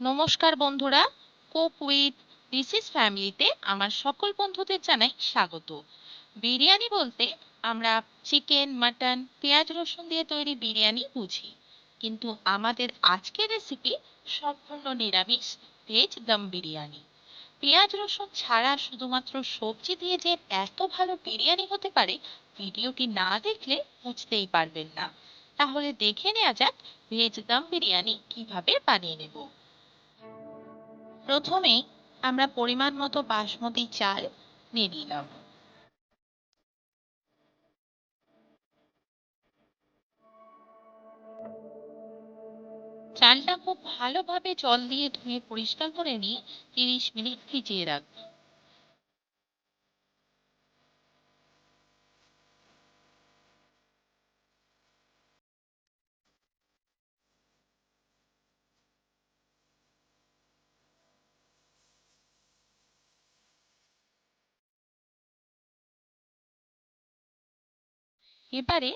নমস্কার বন্ধুরা cook with ডিসিস ফ্যামিলিতে আমার সকল বন্ধুদের জানাই স্বাগত। বিরিয়ানি বলতে আমরা চিকেন মাটন পেঁয়াজ, রসুন দিয়ে তৈরি বিরিয়ানি বুঝি। কিন্তু আমাদের আজকের রেসিপি সম্পূর্ণ নিরামিষ ভেজ দম বিরিয়ানি। পেঁয়াজ, রসুন ছাড়া শুধুমাত্র সবজি দিয়ে যে এত ভালো বিরিয়ানি হতে পারে, ভিডিওটি না দেখলে বুঝতেই পারবেন না। তাহলে দেখে নেওয়া যাক ভেজ দম বিরিয়ানি কীভাবে বানিয়ে নেব। প্রথমেই আমরা পরিমাণ মতো বাসমতি চাল নিয়ে নিলাম। চালটা খুব ভালোভাবে জল দিয়ে ধুয়ে পরিষ্কার করে নিয়ে তিরিশ মিনিট ভিজিয়ে রাখব। এবারে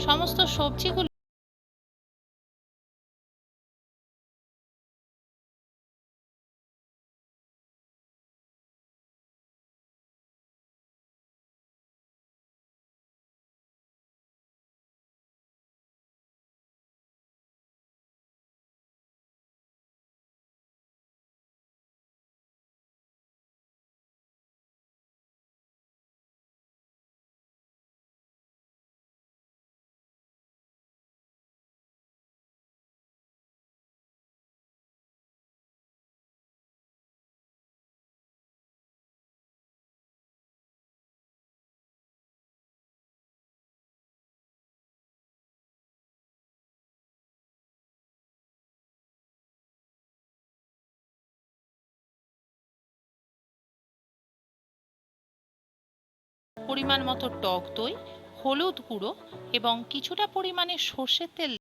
সমস্ত সবজিগুলো পরিমাণ মতো টক দই হলুদ গুঁড়ো এবং কিছুটা পরিমাণে সর্ষের তেল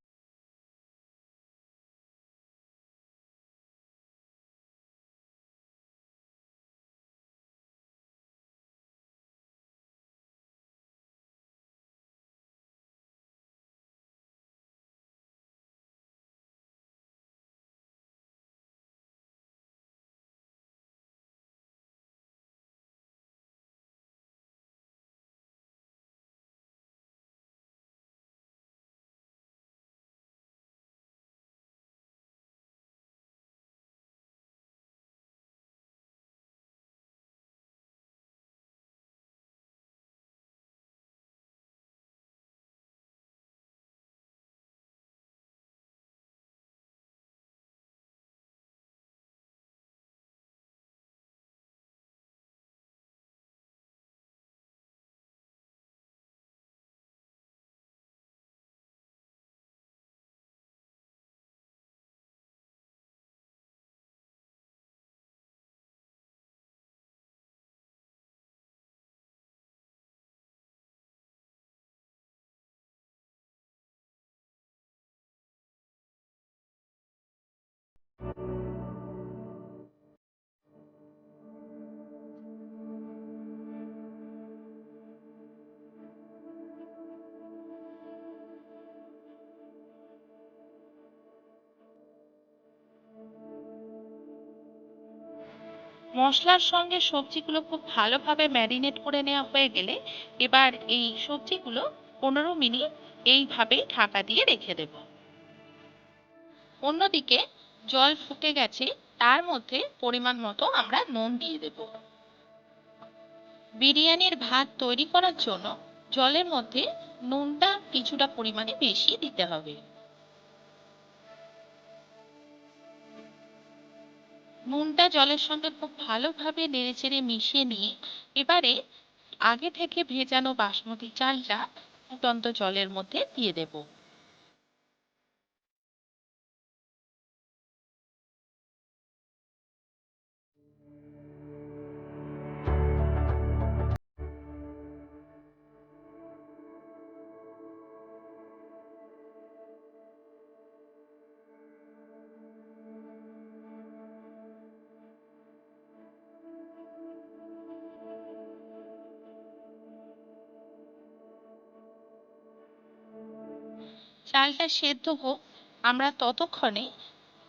মশলার সঙ্গে সবজিগুলো খুব ভালোভাবে ম্যারিনেট করে নেওয়া হয়ে গেলে এবার এই সবজিগুলো পনেরো মিনিট এইভাবে ঢাকা দিয়ে রেখে দেব। অন্যদিকে জল ফুটে গেছে, তার মধ্যে পরিমাণ মতো আমরা নুন দিয়ে দেব। বিরিয়ানির ভাত তৈরি করার জন্য জলের মধ্যে নুনটা কিছুটা পরিমাণে বেশি দিতে হবে। নুনটা জলের সঙ্গে খুব ভালোভাবে নেড়েচেড়ে মিশিয়ে নিয়ে এবারে আগে থেকে ভেজানো বাসমতি চালটা ফুটন্ত জলের মধ্যে দিয়ে দেব। চালটা সেদ্ধ হোক, আমরা ততক্ষণে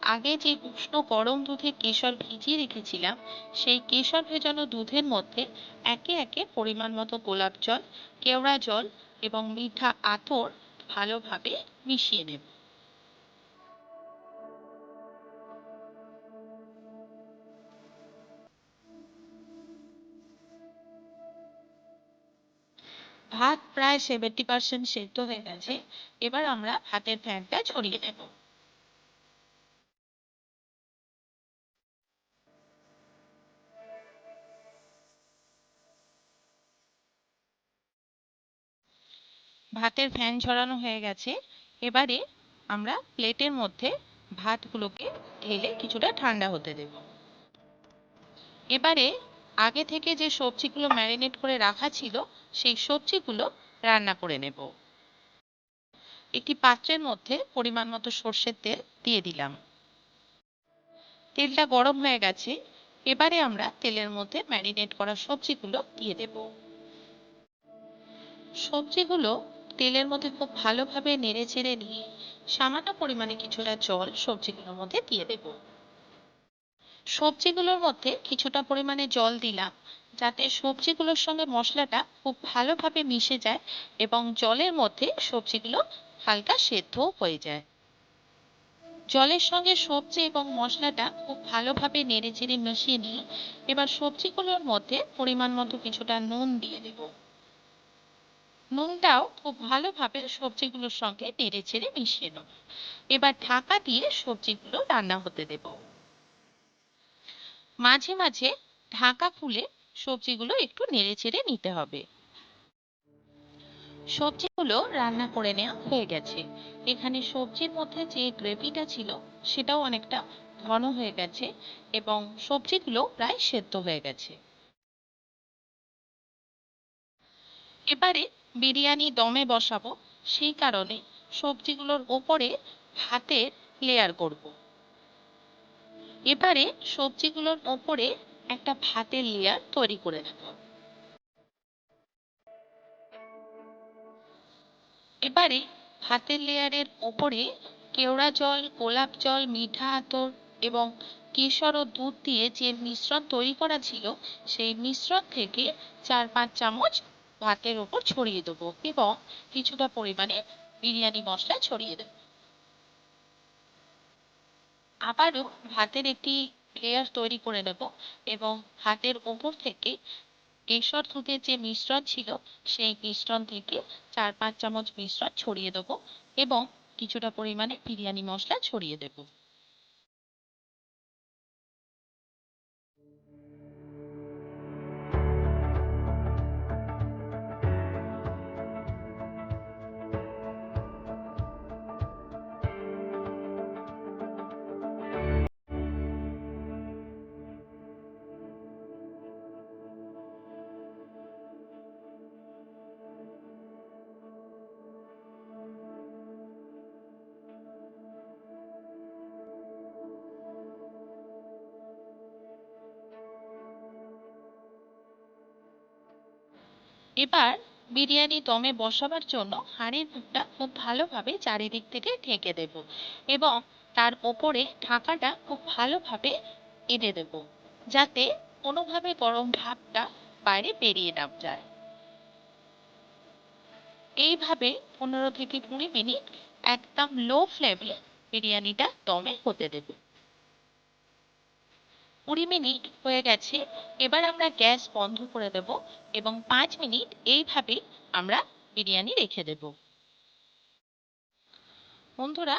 আগে যে উষ্ণ গরম দুধে কেশর ভিজিয়ে রেখেছিলাম, সেই কেশর ভেজানো দুধের মধ্যে একে একে পরিমাণ মতো গোলাপ জল, কেওড়া জল এবং মিঠা আতর ভালোভাবে মিশিয়ে নেব। প্রায় সেভেন্টি পার্সেন্ট সেদ্ধ হয়ে গেছে। এবার আমরা ভাতের ফ্যানটা ছড়িয়ে নেব ভাতের ফ্যান ঝরানো হয়ে গেছে। এবারে আমরা প্লেটের মধ্যে ভাতগুলোকে ঢেলে কিছুটা ঠান্ডা হতে দেব। এবারে আগে থেকে যে সবজিগুলো ম্যারিনেট করে রাখা ছিল, সেই সবজিগুলো রান্না করে নেব। একটি পাত্রের মধ্যে পরিমাণ মতো সর্ষের তেল দিয়ে দিলাম। তেলটা গরম হয়ে গেছে, এবারে আমরা তেলের মধ্যে ম্যারিনেট করা সবজিগুলো দিয়ে দেব। সবজিগুলো তেলের মধ্যে খুব ভালোভাবে নেড়ে চেড়ে নিয়ে সামান্য পরিমাণে কিছুটা জল সবজিগুলোর মধ্যে দিয়ে দেব। সবজিগুলোর মধ্যে কিছুটা পরিমাণে জল দিলাম যাতে সবজিগুলোর সঙ্গে মশলাটা খুব ভালোভাবে মিশে যায় এবং জলের মধ্যে সবজিগুলো হালকা সেদ্ধ হয়ে যায়। জলের সঙ্গে সবজি এবং মশলাটা খুব ভালোভাবে নেড়ে চেড়ে মিশিয়ে নিয়ে এবার সবজিগুলোর মধ্যে পরিমাণ মতো কিছুটা নুন দিয়ে দেব। নুনটাও খুব ভালোভাবে সবজিগুলোর সঙ্গে নেড়ে চেড়ে মিশিয়ে নেব। এবার ঢাকা দিয়ে সবজিগুলো রান্না হতে দেব। মাঝে মাঝে ঢাকা খুলে সবজিগুলো একটু নেড়ে চেড়ে নিতে হবে। সবজিগুলো রান্না করে নেওয়া হয়ে গেছে। এখানে সবজির মধ্যে যে গ্রেভিটা ছিল, সেটাও অনেকটা ঘন হয়ে গেছে এবং সবজিগুলো প্রায় সেদ্ধ হয়ে গেছে। এবারে বিরিয়ানি দমে বসাবো, সেই কারণে সবজিগুলোর ওপরে ভাতের লেয়ার করব। এবারে সবজিগুলোর ওপরে একটা ভাতের লেয়ার তৈরি করে নেব। এবারে ভাতের লেয়ারের ওপরে কেওড়া জল, গোলাপ জল, মিঠা আতর এবং কেশর ও দুধ দিয়ে যে মিশ্রণ তৈরি করা ছিল, সেই মিশ্রণ থেকে চার পাঁচ চামচ ভাতের ওপর ছড়িয়ে দেবো এবং কিছুটা পরিমাণে বিরিয়ানি মশলা ছড়িয়ে দেবো। আবারও ভাতের একটি লেয়ার তৈরি করে নেব এবং হাতের উপর থেকে কেশর দুধের যে মিশ্রণ ছিল, সেই মিশ্রণ থেকে চার পাঁচ চামচ মিশ্রণ ছড়িয়ে দেবো এবং কিছুটা পরিমাণে বিরিয়ানি মশলা ছড়িয়ে দেবো। এবার বিরিয়ানি দমে বসাবার জন্য হাঁড়ির মুখটা খুব ভালোভাবে চারিদিক থেকে ঢেকে দেব এবং তার ওপরে ঢাকাটা খুব ভালোভাবে এঁটে দেব যাতে কোনোভাবে গরম ভাবটা বাইরে বেরিয়ে না যায়। এইভাবে পনেরো থেকে কুড়ি মিনিট একদম লো ফ্লেমে বিরিয়ানিটা দমে হতে দেবে। কুড়ি মিনিট হয়ে গেছে, এবার আমরা গ্যাস বন্ধ করে দেব এবং পাঁচ মিনিট এইভাবে আমরা বিরিয়ানি রেখে দেব। বন্ধুরা